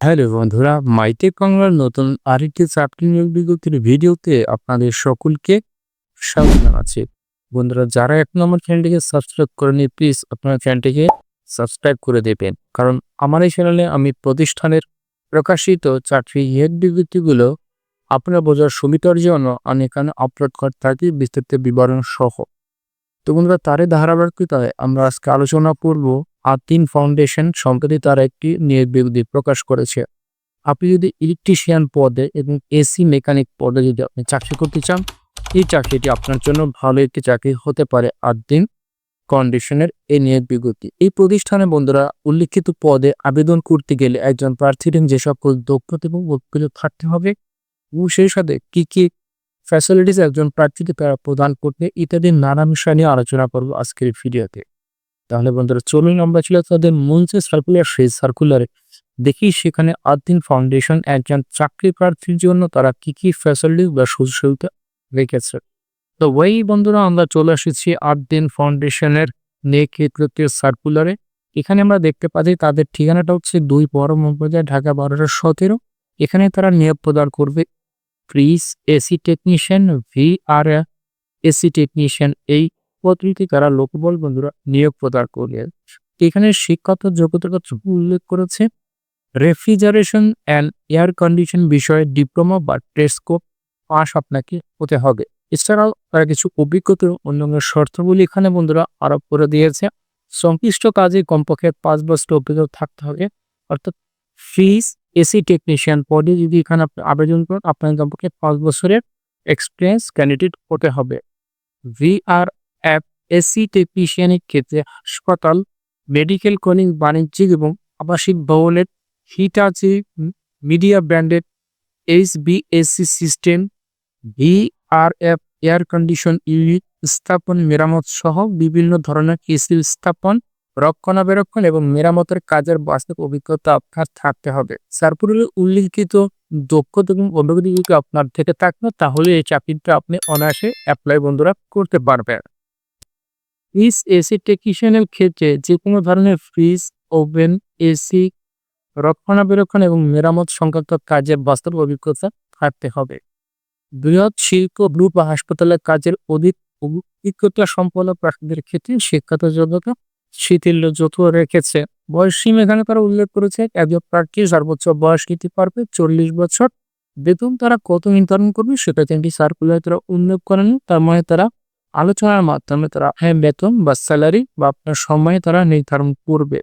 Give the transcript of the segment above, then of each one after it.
Hello বন্ধুরা, MyTech বাংলার নতুন আরেকটি চাকরি নিয়োগ বিজ্ঞপ্তির ভিডিওতে আপনাদের সকলকে স্বাগত জানাচ্ছি। বন্ধুরা, যারা এখন আমার চ্যানেলটিকে সাবস্ক্রাইব করেনি প্লিজ আপনার চ্যানেলটিকে সাবস্ক্রাইব করে দেবেন। কারণ আমার এই চ্যানেলে আমি প্রতিষ্ঠানের প্রকাশিত চাকরি নিয়োগ বিজ্ঞপ্তিগুলো আপনার বোঝার সুবিধার জন্য আমি এখানে আপলোড করে থাকি, বিস্তারিত বিবরণ সহ। তো বন্ধুরা, তারই ধারাবাহিকতায় আমরা আজকে আলোচনা করব আতিন ফাউন্ডেশন সম্প্রতি তারা একটি বিজ্ঞপ্তি প্রকাশ করেছে। আপনি যদি ইলেকট্রিশিয়ান পদে এবং এসি মেকানিক পদে যদি আপনি চাকরি করতে চান, এই চাকরিটি আপনার জন্য ভালো একটি চাকরি হতে পারে আদিন কন্ডিশনের এই নিয়োগ বিজ্ঞপ্তি। এই প্রতিষ্ঠানে বন্ধুরা উল্লিখিত পদে আবেদন করতে গেলে একজন প্রার্থীর যে সকল দক্ষতা এবং অভিজ্ঞতা থাকতে হবে এবং সেই সাথে কি কি ফ্যাসিলিটিস একজন প্রার্থীকে প্রদান করতে ইত্যাদি নানা বিষয় নিয়ে আলোচনা করব আজকের ভিডিওতে। তাহলে বন্ধুরা চলুন আমরা ছিল তাদের মূল সার্কুলার সেই সার্কুলারে দেখি সেখানে আদিন ফাউন্ডেশন একজন চাকরি প্রার্থীর জন্য তারা কি কি ফ্যাসিলিটি বা সুযোগ সুবিধা রেখেছে। তো ওই বন্ধুরা আমরা চলে এসেছি আদিন ফাউন্ডেশনের নেতৃত্বের সার্কুলারে এখানে আমরা দেখতে পাচ্ছি তাদের ঠিকানাটা হচ্ছে দুই বড় মহাবাজার ঢাকা বারোশো সতেরো। এখানে তারা নিয়োগ প্রদান করবে। Fridge AC technician V R AC technician এই পদ্ধতিতে তারা লোকবল বন্ধুরা নিয়োগ প্রদান করবে এখানে শিক্ষাগত যোগ্যতার কথা উল্লেখ করেছে। রেফ্রিজারেশন অ্যান্ড এয়ার কন্ডিশন বিষয়ে ডিপ্লোমা বা টেস্কোপ পাস আপনাকে হতে হবে। এছাড়াও তারা কিছু অভিজ্ঞতা অন্যান্য শর্তগুলি এখানে বন্ধুরা আরোপ করে দিয়েছে। সংশ্লিষ্ট কাজে কমপক্ষে পাঁচ বছর অভিজ্ঞতা থাকতে হবে। অর্থাৎ ফিজ এসি টেকনিশিয়ান পদে যদি এখানে আপনি আবেদন করেন, আপনার কমপক্ষে পাঁচ বছরের এক্সপিরিয়েন্স ক্যান্ডিডেট হতে হবে। ভিআর অ্যাপ এসি টেকনিশিয়ানের ক্ষেত্রে হাসপাতাল, মেডিকেল, কলিং, বাণিজ্যিক এবং আবাসিক ভবনের হিটাচি মিডিয়া ব্র্যান্ডেড এইচ BSc system, VRF, air condition unit স্থাপন, মেরামত সহ বিভিন্ন ধরনের এসি স্থাপন, রক্ষণাবেক্ষণ এবং মেরামতের কাজের বাস্তব অভিজ্ঞতা আপনার থাকতে হবে। সারপুরের উল্লিখিত দক্ষতা এবং অভিজ্ঞতা যদি আপনার থেকে থাকবে তাহলে এই চাকরিটা আপনি অনায়াসে অ্যাপ্লাই বন্ধুরা করতে পারবেন। ফ্রিজ, এসি, টেকনিশিয়ানের ক্ষেত্রে যে কোনো ধরনের ফ্রিজ, ওভেন, এসি, রক্ষণাবেক্ষণ এবং মেরামত সংক্রান্ত কাজের বাস্তব অভিজ্ঞতা থাকতে হবে। বৃহৎ শিল্প গ্রুপ বা হাসপাতালের কাজের অধিক অভিজ্ঞতা সম্পন্ন প্রার্থীদের ক্ষেত্রে শিক্ষাগত যোগ্যতা শিথিল্য যত রেখেছে। বয়স সীমা এখানে তারা উল্লেখ করেছে, একজন প্রার্থী সর্বোচ্চ বয়স নিতে পারবে চল্লিশ বছর। বেতন তারা কত নির্ধারণ করবে সেটা তিনটি সার্কুলার তারা উল্লেখ করেনি তার মানে তারা আলোচনার মাধ্যমে তারা হ্যাঁ বেতন বা স্যালারি বা আপনার সময় তারা নির্ধারণ করবে।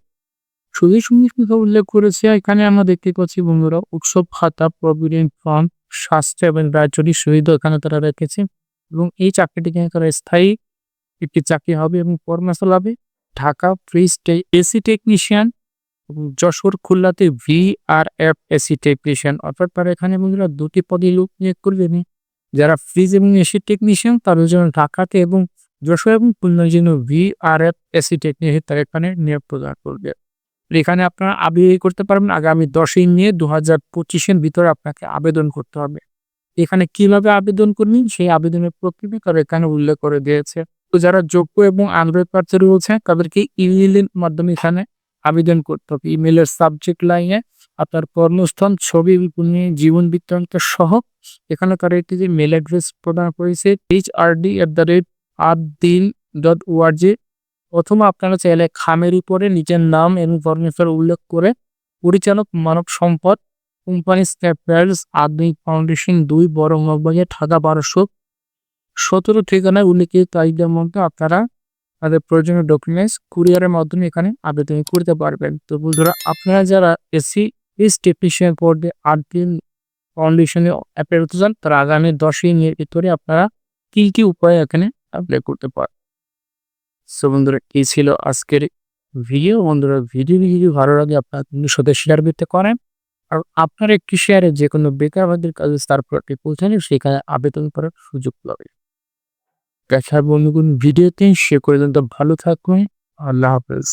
সুযোগ সুবিধা উল্লেখ করেছে, এখানে আমরা দেখতে পাচ্ছি বন্ধুরা, উৎসব খাতা প্রভিডেন্ট ফান্ড, স্বাস্থ্য এবং রাজ্যটি সুবিধা এখানে তারা রেখেছে এবং এই চাকরিটিকে তারা স্থায়ী একটি চাকরি হবে এবং কর্মস্থল হবে ঢাকা ফ্রি ফ্রিজটে এসি টেকনিশিয়ান যশোর খুলনাতে V R F AC technician অর্থাৎ তারা এখানে বন্ধুরা দুটি পদে লোক নিয়োগ করবেন যারা ফ্রিজ এবং এসি টেকনিশিয়ান তাদের জন্য ঢাকাতে এবং যশোর এবং খুলনার জন্য V R F AC technician তারা এখানে নিয়োগ প্রদান করবে। এখানে আপনারা আবেদন করতে পারবেন। আগামী দশই মে দু হাজার পঁচিশের ভিতরে আপনাকে আবেদন করতে হবে। এখানে কীভাবে আবেদন করবেন? সেই আবেদনের প্রক্রিয়া তারা এখানে উল্লেখ করে দিয়েছে। তো যারা যোগ্য এবং আগ্রহী প্রার্থী রয়েছে, তাদেরকে ইমেইলের মাধ্যমে এখানে আবেদন করতে হবে। ইমেলের সাবজেক্ট লাইনে আপনার কর্মস্থান ছবি জীবন বৃত্তান্ত সহ এখানে তারা একটি যে মেল অ্যাড্রেস প্রদান করেছে H R D at the rate R দিন ডট ওআরজি অথবা আপনারা চাইলে খামের উপরে নিজের নাম এবং কর্মস্থল উল্লেখ করে পরিচালক মানব সম্পদ কোম্পানি স্ক্যাপার্স আধুনিক ফাউন্ডেশন দুই বড় মগবাজার ঢাকা বারোশো সতেরো ঠিকানায় উল্লেখিত তারিখের মধ্যে আপনারা তাদের প্রয়োজনীয় ডকুমেন্টস কুরিয়ারের মাধ্যমে এখানে আবেদন করতে পারবেন। তো বন্ধুরা, আপনারা যারা এসি এস টেকনিশিয়ান পদে আট দিন ফাউন্ডেশনে অ্যাপ্লাই করতে চান, তারা আগামী দশই মের ভিতরে আপনারা কী কী উপায়ে এখানে অ্যাপ্লাই করতে পারেন সো বন্ধুরা, এই ছিল আজকের ভিডিও বন্ধুরা ভিডিও যদি ভালো লাগে, আপনার বন্ধুর সাথে শেয়ার করতে পারেন। আর আপনার একটি শেয়ারে যে কোনো বেকারবাদের কাজে তারপর আপনি পৌঁছানে সেখানে আবেদন করার সুযোগ পাবে দেখার বন্ধুগুলো ভিডিওতে সে করে ভালো থাকুন আল্লাহ হাফেজ।